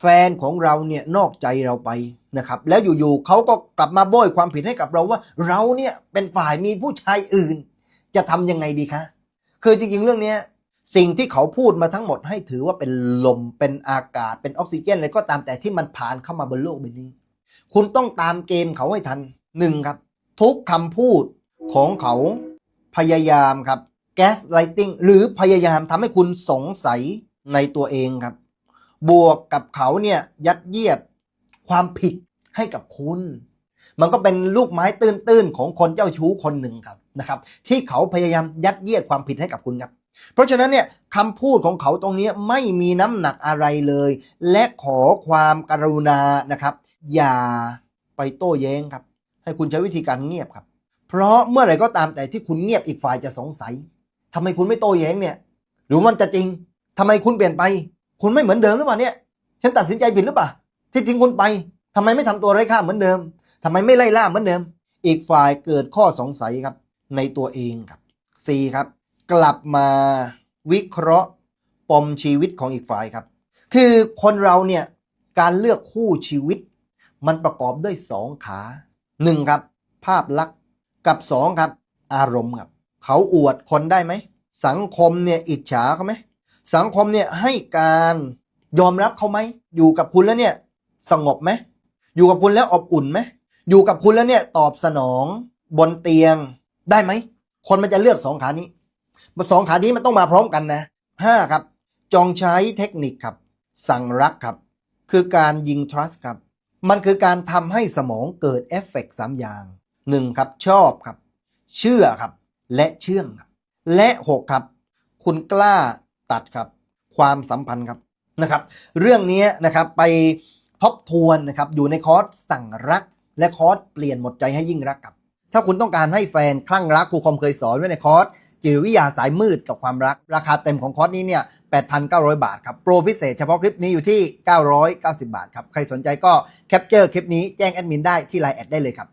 แฟนของเราเนี่ยนอกใจเราไปนะครับ แล้วอยู่ๆเขาก็กลับมาโบยความผิดให้กับเราว่า เราเนี่ยเป็นฝ่ายมีผู้ชายอื่น จะทำยังไงดีคะคือจริงๆเรื่องเนี้ยสิ่งที่เขาพูดมาทั้งหมดให้ถือว่าเป็นลมเป็นอากาศเป็นออกซิเจนอะไรก็ตามแต่ที่มันผ่านเข้ามาบนโลกใบนี้ คุณต้องตามเกมเขาให้ทันหนึ่งครับ ทุกคำพูดของเขาพยายามครับแก๊สไลติงหรือพยายามทำให้คุณสงสัยในตัวเองครับ บวกกับเขาเนี่ยยัดเยียดความผิดให้กับคุณ มันก็เป็นลูกไม้ตื้นๆของคนเจ้าชู้คนหนึ่งครับนะครับ ที่เขาพยายามยัดเยียดความผิดให้กับคุณครับ เพราะฉะนั้นเนี่ยคำพูดของเขาตรงนี้ไม่มีน้ำหนักอะไรเลย และขอความกรุณานะครับ อย่าไปโต้แย้งครับ ให้คุณใช้วิธีการเงียบครับ เพราะเมื่อไหร่ก็ตามแต่ที่คุณเงียบอีกฝ่ายจะสงสัยทำไมคุณไม่โต้แย้งเนี่ย หรือมันจะจริงทำไมคุณเปลี่ยนไป คุณไม่เหมือนเดิมหรือเปล่าเนี่ย ฉันตัดสินใจผิดหรือเปล่า ที่ทิ้งคุณไปทำไมไม่ทำตัวไร้ค่าเหมือนเดิมทำไมไม่ไล่ล่าเหมือนเดิม อีกฝ่ายเกิดข้อสงสัยครับ ในตัวเองครับ 4. ครับ กลับมาวิเคราะห์ปมชีวิตของอีกฝ่ายครับ คือคนเราเนี่ยการเลือกคู่ชีวิต มันประกอบด้วยสองขาหนึ่งครับ ภาพลักษณ์กับสองครับ อารมณ์ครับ เขาอวดคนได้ไหม สังคมเนี่ยอิจฉาเขาไหม สังคมเนี่ยให้การยอมรับเขาไหม อยู่กับคุณแล้วเนี่ยสงบไหม อยู่กับคุณแล้วอบอุ่นไหม อยู่กับคุณแล้วเนี่ยตอบสนอง บนเตียงได้ไหม คนมันจะเลือกสองขานี้สองขานี้มันต้องมาพร้อมกันนะห้าครับ จองใช้เทคนิคครับ สั่งรักครับ คือการยิง trust ครับ มันคือการทำให้สมองเกิดเอฟเฟกต์สามอย่างหนึ่งครับชอบครับ เชื่อครับ และเชื่องครับ และหกครับ คุณกล้า ตัดครับ ความสัมพันธ์ครับนะครับ เรื่องนี้นะครับไปทบทวนนะครับอยู่ในคอร์สสั่งรัก และคอร์สเปลี่ยนหมดใจให้ยิ่งรักครับ ถ้าคุณต้องการให้แฟนคลั่งรักครูคอมเคยสอนไว้ในคอร์สจิตวิทยาสายมืดกับความรัก ราคาเต็มของคอร์สนี้เนี่ย 8,900 บาทครับ โปรพิเศษเฉพาะคลิปนี้อยู่ที่ 990 บาทครับ ใครสนใจก็แคปเจอร์คลิปนี้แจ้งแอดมินได้ที่ไลน์แอดได้เลยครับ